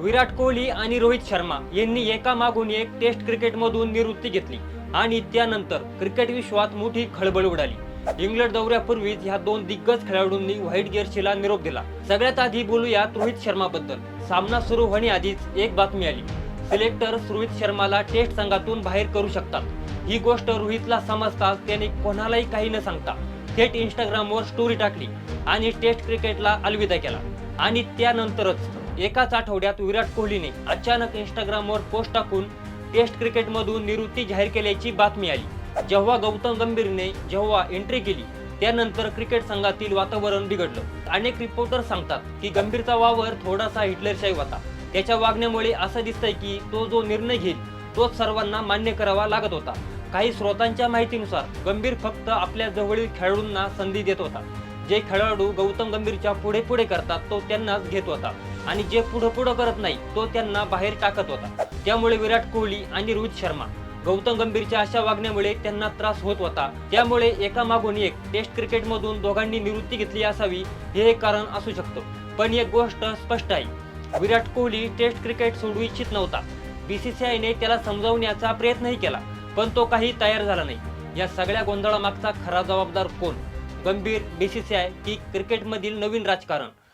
विराट कोहली आणि रोहित शर्मा यांनी एका मागून एक टेस्ट क्रिकेटमधून निवृत्ती घेतली आणि त्यानंतर क्रिकेट विश्वात मोठी खळबळ उडाली. इंग्लंड दौऱ्यापूर्वीच ह्या दोन दिग्गज खेळाडूंनी व्हाईट जर्सीला निरोप दिला. सगळ्यात आधी बोलूयात रोहित शर्मा बद्दल सामना सुरू होण्याआधीच एक बातमी आली. सिलेक्टर्स रोहित शर्माला टेस्ट संघातून बाहेर करू शकतात. ही गोष्ट रोहितला समजताच त्याने कोणालाही काही न सांगता थेट इंस्टाग्रामवर स्टोरी टाकली आणि टेस्ट क्रिकेटला अलविदा केला. आणि त्यानंतरच एकाच आठवड्यात विराट कोहलीने अचानक इंस्टाग्रामवर पोस्ट टाकून टेस्ट क्रिकेटमधून निवृत्ती जाहीर केल्याची बातमी आली. जेव्हा गौतम गंभीरने जेव्हा एंट्री केली त्यानंतर क्रिकेट संघातील वातावरण बिघडलं. अनेक रिपोर्टर सांगतात की गंभीरचा वावर थोडासा हिटलरशाही होता. त्याच्या वागण्यामुळे असं दिसतंय की तो जो निर्णय घेईल तोच सर्वांना मान्य करावा लागत होता. काही स्रोतांच्या माहितीनुसार गंभीर फक्त आपल्या जवळील खेळाडूंना संधी देत होता. जे खेळाडू गौतम गंभीरच्या पुढे पुढे करतात तो त्यांनाच घेत होता. आणि जे पुढं पुढं करत नाही तो त्यांना बाहेर टाकत होता. त्यामुळे विराट कोहली आणि रोहित शर्मा गौतम गंभीरच्या अशा वागण्यामुळे त्यांना त्रास होत होता. त्यामुळे एका मागून एक टेस्ट क्रिकेटमधून दोघांनी निवृत्ती घेतली असावी हे एक कारण असू शकतं. पण एक गोष्ट स्पष्ट आहे. विराट कोहली टेस्ट क्रिकेट सोडू इच्छित नव्हता. बीसीसीआयने त्याला समजावण्याचा प्रयत्नही केला पण तो काही तयार झाला नाही. या सगळ्या गोंधळामागचा खरा जबाबदार कोण? गंभीर बीसीसीआय की क्रिकेटमधील नवीन राजकारण?